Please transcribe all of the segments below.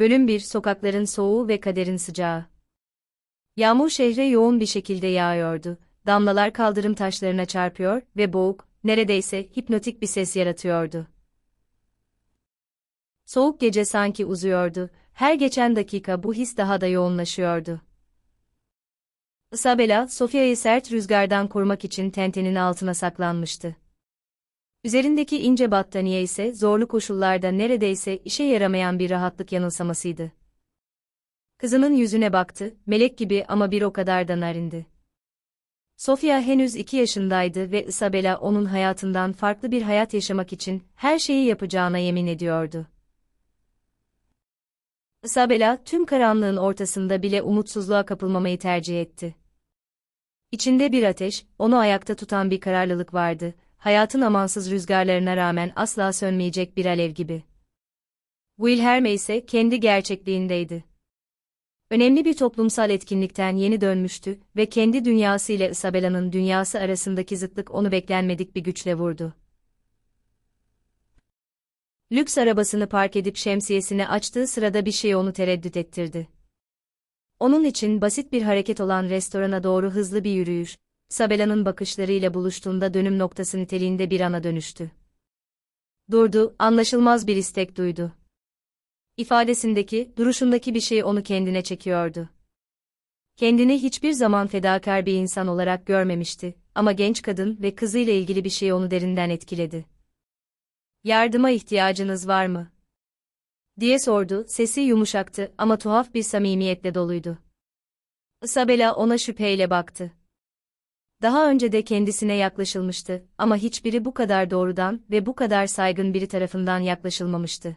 Bölüm 1 Sokakların soğuğu ve kaderin sıcağı. Yağmur şehre yoğun bir şekilde yağıyordu. Damlalar kaldırım taşlarına çarpıyor ve boğuk, neredeyse hipnotik bir ses yaratıyordu. Soğuk gece sanki uzuyordu. Her geçen dakika bu his daha da yoğunlaşıyordu. Isabella, Sofia'yı sert rüzgardan korumak için tentenin altına saklanmıştı. Üzerindeki ince battaniye ise zorlu koşullarda neredeyse işe yaramayan bir rahatlık yanılsamasıydı. Kızının yüzüne baktı, melek gibi ama bir o kadar da narindi. Sofia henüz iki yaşındaydı ve Isabella onun hayatından farklı bir hayat yaşamak için her şeyi yapacağına yemin ediyordu. Isabella tüm karanlığın ortasında bile umutsuzluğa kapılmamayı tercih etti. İçinde bir ateş, onu ayakta tutan bir kararlılık vardı, hayatın amansız rüzgarlarına rağmen asla sönmeyecek bir alev gibi. Wilhelm ise kendi gerçekliğindeydi. Önemli bir toplumsal etkinlikten yeni dönmüştü ve kendi dünyası ile Isabella'nın dünyası arasındaki zıtlık onu beklenmedik bir güçle vurdu. Lüks arabasını park edip şemsiyesini açtığı sırada bir şey onu tereddüt ettirdi. Onun için basit bir hareket olan restorana doğru hızlı bir yürüyüş, Isabella'nın bakışlarıyla buluştuğunda dönüm noktası niteliğinde bir ana dönüştü. Durdu, anlaşılmaz bir istek duydu. İfadesindeki, duruşundaki bir şey onu kendine çekiyordu. Kendini hiçbir zaman fedakar bir insan olarak görmemişti ama genç kadın ve kızıyla ilgili bir şey onu derinden etkiledi. Yardıma ihtiyacınız var mı? diye sordu, sesi yumuşaktı ama tuhaf bir samimiyetle doluydu. Isabella ona şüpheyle baktı. Daha önce de kendisine yaklaşılmıştı ama hiçbiri bu kadar doğrudan ve bu kadar saygın biri tarafından yaklaşılmamıştı.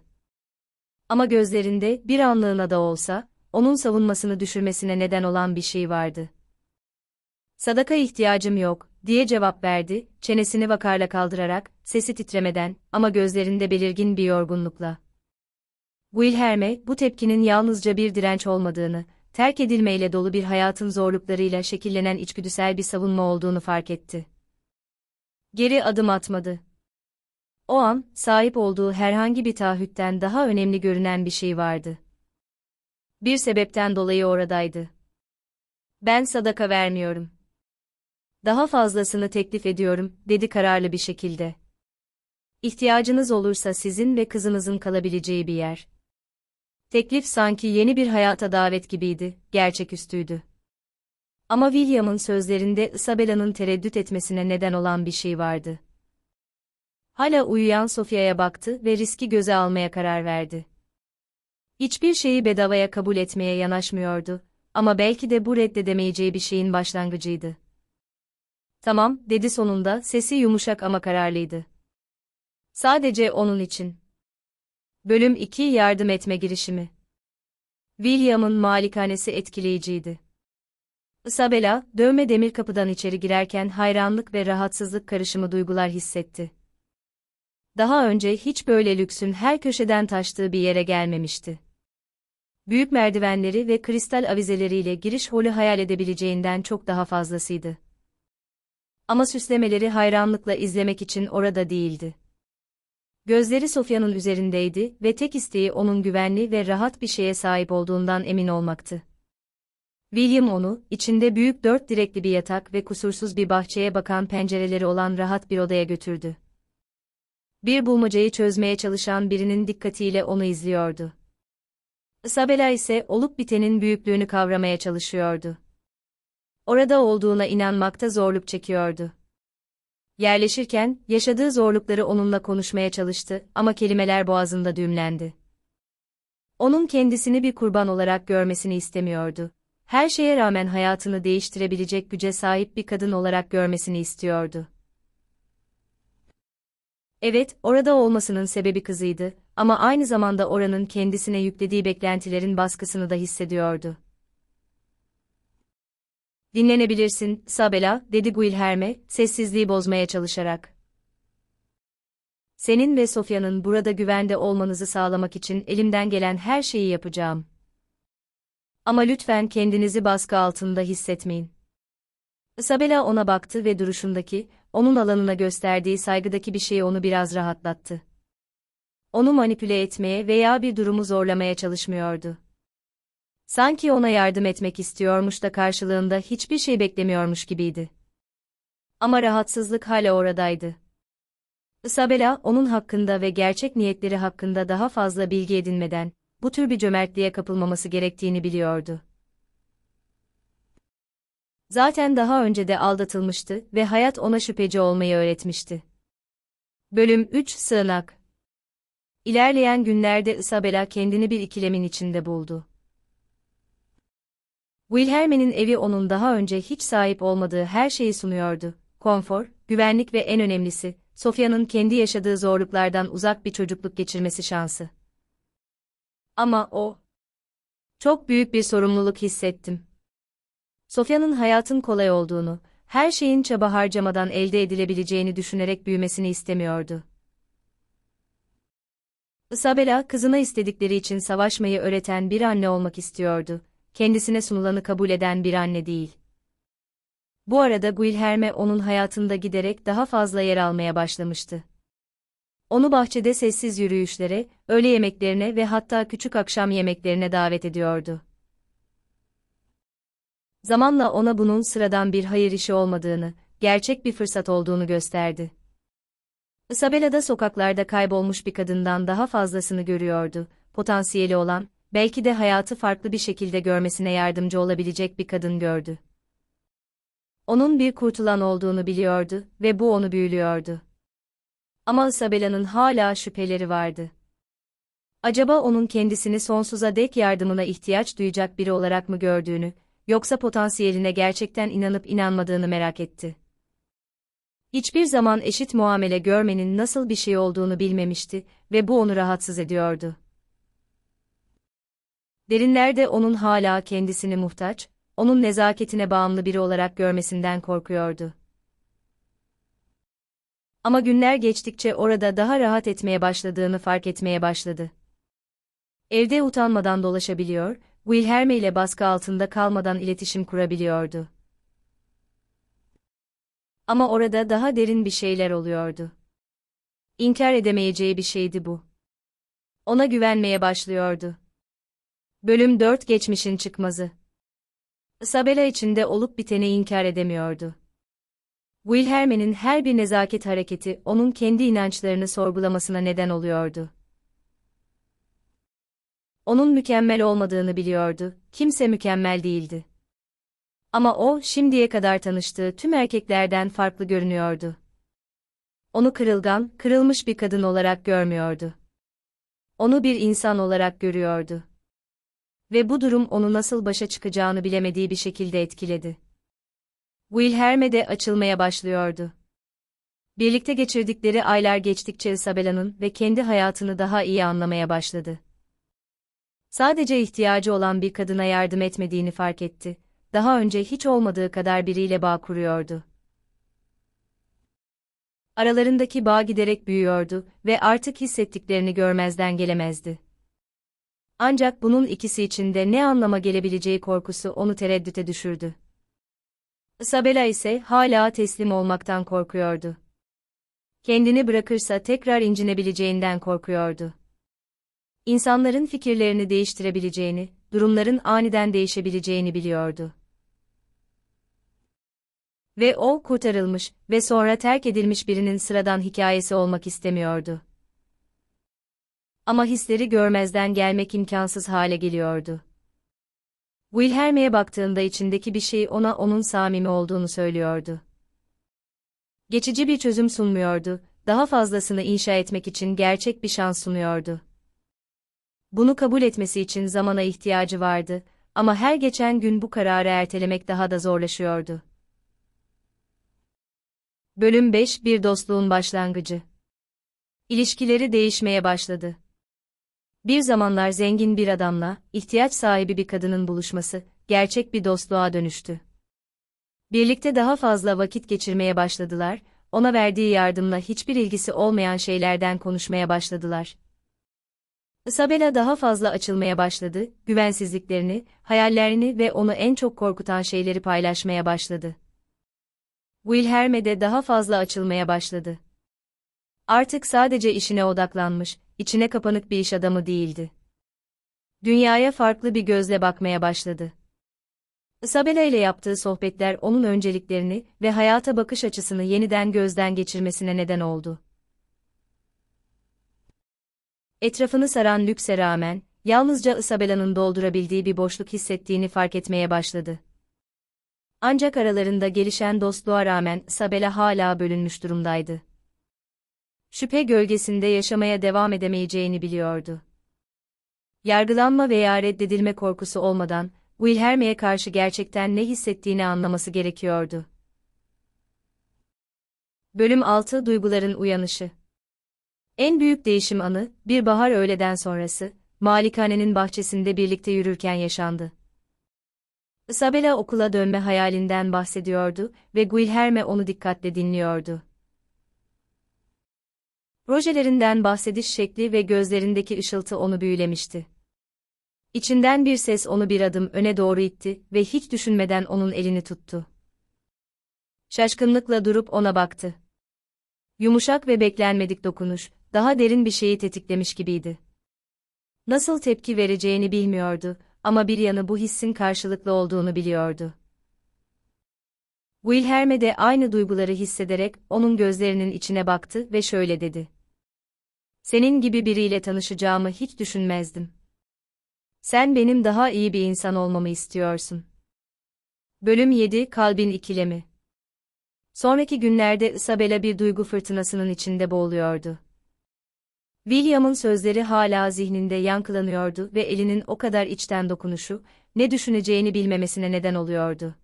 Ama gözlerinde bir anlığına da olsa, onun savunmasını düşürmesine neden olan bir şey vardı. Sadaka ihtiyacım yok, diye cevap verdi, çenesini vakarla kaldırarak, sesi titremeden ama gözlerinde belirgin bir yorgunlukla. Wilhelm'e bu tepkinin yalnızca bir direnç olmadığını, terk edilmeyle dolu bir hayatın zorluklarıyla şekillenen içgüdüsel bir savunma olduğunu fark etti. Geri adım atmadı. O an, sahip olduğu herhangi bir taahhütten daha önemli görünen bir şey vardı. Bir sebepten dolayı oradaydı. Ben sadaka vermiyorum. Daha fazlasını teklif ediyorum, dedi kararlı bir şekilde. İhtiyacınız olursa sizin ve kızınızın kalabileceği bir yer. Teklif sanki yeni bir hayata davet gibiydi, gerçeküstüydü. Ama William'ın sözlerinde Isabella'nın tereddüt etmesine neden olan bir şey vardı. Hala uyuyan Sophia'ya baktı ve riski göze almaya karar verdi. Hiçbir şeyi bedavaya kabul etmeye yanaşmıyordu ama belki de bu reddedemeyeceği bir şeyin başlangıcıydı. Tamam, dedi sonunda, sesi yumuşak ama kararlıydı. Sadece onun için. Bölüm 2 Yardım etme girişimi. William'ın malikanesi etkileyiciydi. Isabella, dövme demir kapıdan içeri girerken hayranlık ve rahatsızlık karışımı duygular hissetti. Daha önce hiç böyle lüksün her köşeden taştığı bir yere gelmemişti. Büyük merdivenleri ve kristal avizeleriyle giriş holü hayal edebileceğinden çok daha fazlasıydı. Ama süslemeleri hayranlıkla izlemek için orada değildi. Gözleri Sofya'nın üzerindeydi ve tek isteği onun güvenli ve rahat bir şeye sahip olduğundan emin olmaktı. William onu, içinde büyük dört direkli bir yatak ve kusursuz bir bahçeye bakan pencereleri olan rahat bir odaya götürdü. Bir bulmacayı çözmeye çalışan birinin dikkatiyle onu izliyordu. Isabella ise olup bitenin büyüklüğünü kavramaya çalışıyordu. Orada olduğuna inanmakta zorluk çekiyordu. Yerleşirken, yaşadığı zorlukları onunla konuşmaya çalıştı ama kelimeler boğazında düğümlendi. Onun kendisini bir kurban olarak görmesini istemiyordu. Her şeye rağmen hayatını değiştirebilecek güce sahip bir kadın olarak görmesini istiyordu. Evet, orada olmasının sebebi kızıydı ama aynı zamanda oranın kendisine yüklediği beklentilerin baskısını da hissediyordu. Dinlenebilirsin, Sabela, dedi Guilherme, sessizliği bozmaya çalışarak. Senin ve Sofya'nın burada güvende olmanızı sağlamak için elimden gelen her şeyi yapacağım. Ama lütfen kendinizi baskı altında hissetmeyin. Isabella ona baktı ve duruşundaki, onun alanına gösterdiği saygıdaki bir şey onu biraz rahatlattı. Onu manipüle etmeye veya bir durumu zorlamaya çalışmıyordu. Sanki ona yardım etmek istiyormuş da karşılığında hiçbir şey beklemiyormuş gibiydi. Ama rahatsızlık hala oradaydı. Isabella, onun hakkında ve gerçek niyetleri hakkında daha fazla bilgi edinmeden, bu tür bir cömertliğe kapılmaması gerektiğini biliyordu. Zaten daha önce de aldatılmıştı ve hayat ona şüpheci olmayı öğretmişti. Bölüm 3 Sığınak İlerleyen günlerde Isabella kendini bir ikilemin içinde buldu. Wilhelm'in evi onun daha önce hiç sahip olmadığı her şeyi sunuyordu. Konfor, güvenlik ve en önemlisi, Sofya'nın kendi yaşadığı zorluklardan uzak bir çocukluk geçirmesi şansı. Ama o... Çok büyük bir sorumluluk hissettim. Sofya'nın hayatın kolay olduğunu, her şeyin çaba harcamadan elde edilebileceğini düşünerek büyümesini istemiyordu. Isabella, kızına istedikleri için savaşmayı öğreten bir anne olmak istiyordu, kendisine sunulanı kabul eden bir anne değil. Bu arada Guilherme onun hayatında giderek daha fazla yer almaya başlamıştı. Onu bahçede sessiz yürüyüşlere, öğle yemeklerine ve hatta küçük akşam yemeklerine davet ediyordu. Zamanla ona bunun sıradan bir hayır işi olmadığını, gerçek bir fırsat olduğunu gösterdi. Isabella da sokaklarda kaybolmuş bir kadından daha fazlasını görüyordu, potansiyeli olan, belki de hayatı farklı bir şekilde görmesine yardımcı olabilecek bir kadın gördü. Onun bir kurtulan olduğunu biliyordu ve bu onu büyülüyordu. Ama Isabella'nın hala şüpheleri vardı. Acaba onun kendisini sonsuza dek yardımına ihtiyaç duyacak biri olarak mı gördüğünü, yoksa potansiyeline gerçekten inanıp inanmadığını merak etti. Hiçbir zaman eşit muamele görmenin nasıl bir şey olduğunu bilmemişti ve bu onu rahatsız ediyordu. Derinlerde onun hala kendisini muhtaç, onun nezaketine bağımlı biri olarak görmesinden korkuyordu. Ama günler geçtikçe orada daha rahat etmeye başladığını fark etmeye başladı. Evde utanmadan dolaşabiliyor, Wilhelme ile baskı altında kalmadan iletişim kurabiliyordu. Ama orada daha derin bir şeyler oluyordu. İnkar edemeyeceği bir şeydi bu. Ona güvenmeye başlıyordu. Bölüm 4 Geçmişin Çıkmazı Isabella içinde olup biteni inkar edemiyordu. Wilhelm'in her bir nezaket hareketi onun kendi inançlarını sorgulamasına neden oluyordu. Onun mükemmel olmadığını biliyordu, kimse mükemmel değildi. Ama o, şimdiye kadar tanıştığı tüm erkeklerden farklı görünüyordu. Onu kırılgan, kırılmış bir kadın olarak görmüyordu. Onu bir insan olarak görüyordu. Ve bu durum onu nasıl başa çıkacağını bilemediği bir şekilde etkiledi. Wilhelm'e de açılmaya başlıyordu. Birlikte geçirdikleri aylar geçtikçe Isabella'nın ve kendi hayatını daha iyi anlamaya başladı. Sadece ihtiyacı olan bir kadına yardım etmediğini fark etti. Daha önce hiç olmadığı kadar biriyle bağ kuruyordu. Aralarındaki bağ giderek büyüyordu ve artık hissettiklerini görmezden gelemezdi. Ancak bunun ikisi için de ne anlama gelebileceği korkusu onu tereddüte düşürdü. Isabella ise hala teslim olmaktan korkuyordu. Kendini bırakırsa tekrar incinebileceğinden korkuyordu. İnsanların fikirlerini değiştirebileceğini, durumların aniden değişebileceğini biliyordu. Ve o kurtarılmış ve sonra terk edilmiş birinin sıradan hikayesi olmak istemiyordu. Ama hisleri görmezden gelmek imkansız hale geliyordu. Wilhelm'e baktığında içindeki bir şey ona onun samimi olduğunu söylüyordu. Geçici bir çözüm sunmuyordu, daha fazlasını inşa etmek için gerçek bir şans sunuyordu. Bunu kabul etmesi için zamana ihtiyacı vardı ama her geçen gün bu kararı ertelemek daha da zorlaşıyordu. Bölüm 5 Bir dostluğun başlangıcı. İlişkileri değişmeye başladı. Bir zamanlar zengin bir adamla, ihtiyaç sahibi bir kadının buluşması, gerçek bir dostluğa dönüştü. Birlikte daha fazla vakit geçirmeye başladılar, ona verdiği yardımla hiçbir ilgisi olmayan şeylerden konuşmaya başladılar. Isabella daha fazla açılmaya başladı, güvensizliklerini, hayallerini ve onu en çok korkutan şeyleri paylaşmaya başladı. Wilhelme de daha fazla açılmaya başladı. Artık sadece işine odaklanmış, içine kapanık bir iş adamı değildi. Dünyaya farklı bir gözle bakmaya başladı. Isabella ile yaptığı sohbetler onun önceliklerini ve hayata bakış açısını yeniden gözden geçirmesine neden oldu. Etrafını saran lükse rağmen, yalnızca Isabella'nın doldurabildiği bir boşluk hissettiğini fark etmeye başladı. Ancak aralarında gelişen dostluğa rağmen Isabella hala bölünmüş durumdaydı. Şüphe gölgesinde yaşamaya devam edemeyeceğini biliyordu. Yargılanma veya reddedilme korkusu olmadan, Wilhelm'e karşı gerçekten ne hissettiğini anlaması gerekiyordu. Bölüm 6 Duyguların Uyanışı En büyük değişim anı, bir bahar öğleden sonrası, malikanenin bahçesinde birlikte yürürken yaşandı. Isabella okula dönme hayalinden bahsediyordu ve Guilherme onu dikkatle dinliyordu. Projelerinden bahsediş şekli ve gözlerindeki ışıltı onu büyülemişti. İçinden bir ses onu bir adım öne doğru itti ve hiç düşünmeden onun elini tuttu. Şaşkınlıkla durup ona baktı. Yumuşak ve beklenmedik dokunuş, daha derin bir şeyi tetiklemiş gibiydi. Nasıl tepki vereceğini bilmiyordu ama bir yanı bu hissin karşılıklı olduğunu biliyordu. Wilhelm'e de aynı duyguları hissederek onun gözlerinin içine baktı ve şöyle dedi. Senin gibi biriyle tanışacağımı hiç düşünmezdim. Sen benim daha iyi bir insan olmamı istiyorsun. Bölüm 7 Kalbin İkilemi Sonraki günlerde Isabella bir duygu fırtınasının içinde boğuluyordu. William'ın sözleri hala zihninde yankılanıyordu ve elinin o kadar içten dokunuşu, ne düşüneceğini bilmemesine neden oluyordu.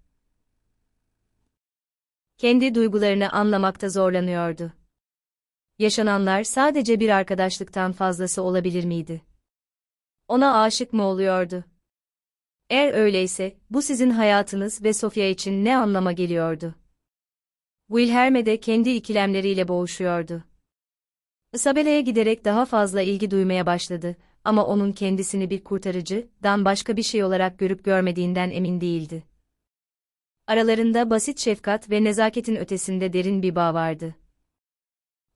Kendi duygularını anlamakta zorlanıyordu. Yaşananlar sadece bir arkadaşlıktan fazlası olabilir miydi? Ona aşık mı oluyordu? Eğer öyleyse, bu sizin hayatınız ve Sofia için ne anlama geliyordu? Wilhelme de kendi ikilemleriyle boğuşuyordu. Isabella'ya giderek daha fazla ilgi duymaya başladı ama onun kendisini bir kurtarıcıdan başka bir şey olarak görüp görmediğinden emin değildi. Aralarında basit şefkat ve nezaketin ötesinde derin bir bağ vardı.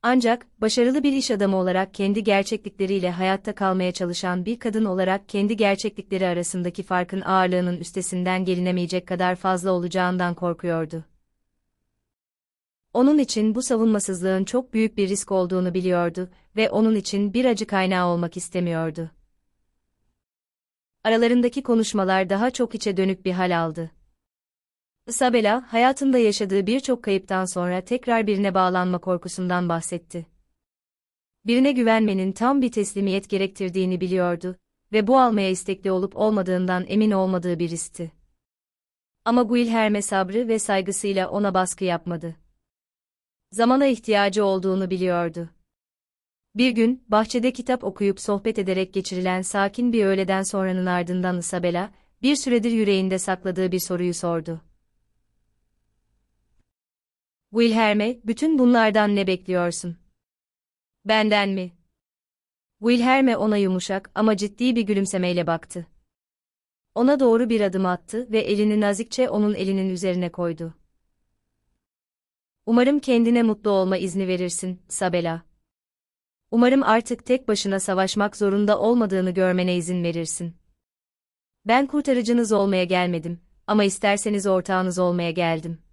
Ancak, başarılı bir iş adamı olarak kendi gerçeklikleriyle hayatta kalmaya çalışan bir kadın olarak kendi gerçeklikleri arasındaki farkın ağırlığının üstesinden gelinemeyecek kadar fazla olacağından korkuyordu. Onun için bu savunmasızlığın çok büyük bir risk olduğunu biliyordu ve onun için bir acı kaynağı olmak istemiyordu. Aralarındaki konuşmalar daha çok içe dönük bir hal aldı. Isabella, hayatında yaşadığı birçok kayıptan sonra tekrar birine bağlanma korkusundan bahsetti. Birine güvenmenin tam bir teslimiyet gerektirdiğini biliyordu ve bu almaya istekli olup olmadığından emin olmadığı bir riskti. Ama Guilherme sabrı ve saygısıyla ona baskı yapmadı. Zamana ihtiyacı olduğunu biliyordu. Bir gün, bahçede kitap okuyup sohbet ederek geçirilen sakin bir öğleden sonranın ardından Isabella, bir süredir yüreğinde sakladığı bir soruyu sordu. Wilhelm'e, bütün bunlardan ne bekliyorsun? Benden mi? Wilhelm'e ona yumuşak ama ciddi bir gülümsemeyle baktı. Ona doğru bir adım attı ve elini nazikçe onun elinin üzerine koydu. Umarım kendine mutlu olma izni verirsin, Sabela. Umarım artık tek başına savaşmak zorunda olmadığını görmene izin verirsin. Ben kurtarıcınız olmaya gelmedim ama isterseniz ortağınız olmaya geldim.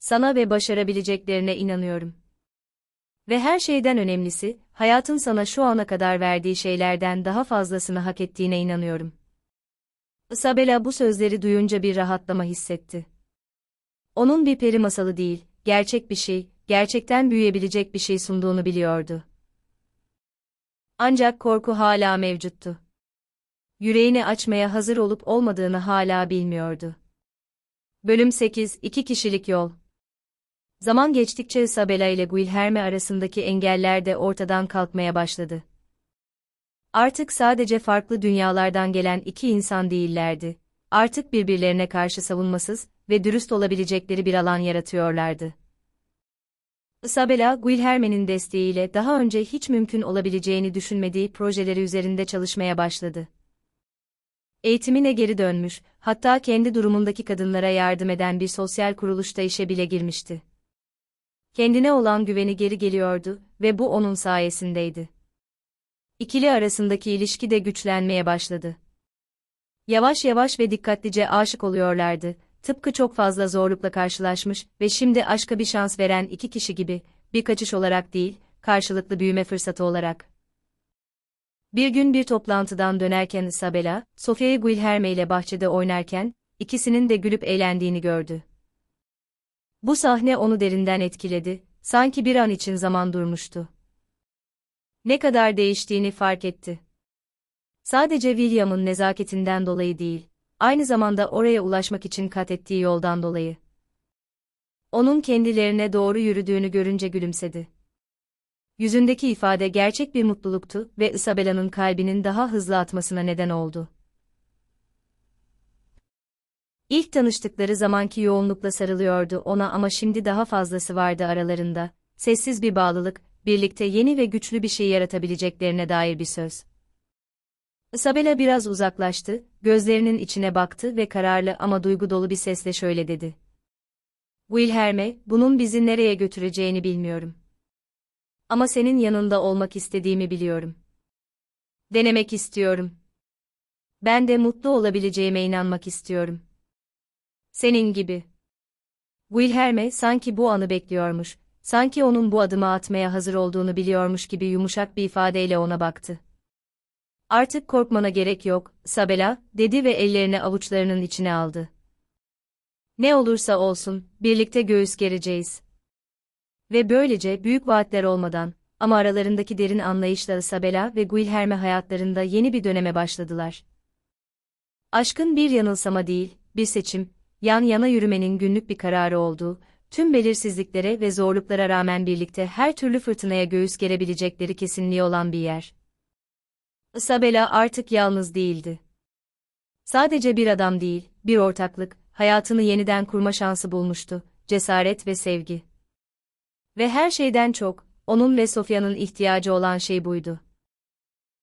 Sana ve başarabileceklerine inanıyorum. Ve her şeyden önemlisi, hayatın sana şu ana kadar verdiği şeylerden daha fazlasını hak ettiğine inanıyorum. Isabella bu sözleri duyunca bir rahatlama hissetti. Onun bir peri masalı değil, gerçek bir şey, gerçekten büyüyebilecek bir şey sunduğunu biliyordu. Ancak korku hala mevcuttu. Yüreğini açmaya hazır olup olmadığını hala bilmiyordu. Bölüm 8 İki kişilik yol Zaman geçtikçe Isabella ile Guilherme arasındaki engeller de ortadan kalkmaya başladı. Artık sadece farklı dünyalardan gelen iki insan değillerdi. Artık birbirlerine karşı savunmasız ve dürüst olabilecekleri bir alan yaratıyorlardı. Isabella, Guilherme'nin desteğiyle daha önce hiç mümkün olabileceğini düşünmediği projeleri üzerinde çalışmaya başladı. Eğitimine geri dönmüş, hatta kendi durumundaki kadınlara yardım eden bir sosyal kuruluşta işe bile girmişti. Kendine olan güveni geri geliyordu ve bu onun sayesindeydi. İkili arasındaki ilişki de güçlenmeye başladı. Yavaş yavaş ve dikkatlice aşık oluyorlardı, tıpkı çok fazla zorlukla karşılaşmış ve şimdi aşka bir şans veren iki kişi gibi, bir kaçış olarak değil, karşılıklı büyüme fırsatı olarak. Bir gün bir toplantıdan dönerken Isabella, Sofia Guilherme ile bahçede oynarken, ikisinin de gülüp eğlendiğini gördü. Bu sahne onu derinden etkiledi, sanki bir an için zaman durmuştu. Ne kadar değiştiğini fark etti. Sadece William'ın nezaketinden dolayı değil, aynı zamanda oraya ulaşmak için kat ettiği yoldan dolayı. Onun kendilerine doğru yürüdüğünü görünce gülümsedi. Yüzündeki ifade gerçek bir mutluluktu ve Isabella'nın kalbinin daha hızlı atmasına neden oldu. İlk tanıştıkları zamanki yoğunlukla sarılıyordu ona ama şimdi daha fazlası vardı aralarında, sessiz bir bağlılık, birlikte yeni ve güçlü bir şey yaratabileceklerine dair bir söz. Isabella biraz uzaklaştı, gözlerinin içine baktı ve kararlı ama duygu dolu bir sesle şöyle dedi. Wilhelme, bunun bizi nereye götüreceğini bilmiyorum. Ama senin yanında olmak istediğimi biliyorum. Denemek istiyorum. Ben de mutlu olabileceğime inanmak istiyorum. Senin gibi. Wilhelme sanki bu anı bekliyormuş, sanki onun bu adımı atmaya hazır olduğunu biliyormuş gibi yumuşak bir ifadeyle ona baktı. Artık korkmana gerek yok, Sabela, dedi ve ellerini avuçlarının içine aldı. Ne olursa olsun, birlikte göğüs gereceğiz. Ve böylece büyük vaatler olmadan, ama aralarındaki derin anlayışla Isabella ve Guilherme hayatlarında yeni bir döneme başladılar. Aşkın bir yanılsama değil, bir seçim, yan yana yürümenin günlük bir kararı olduğu, tüm belirsizliklere ve zorluklara rağmen birlikte her türlü fırtınaya göğüs gerebilecekleri kesinliği olan bir yer. Isabella artık yalnız değildi. Sadece bir adam değil, bir ortaklık, hayatını yeniden kurma şansı bulmuştu, cesaret ve sevgi. Ve her şeyden çok, onun ve Sofya'nın ihtiyacı olan şey buydu.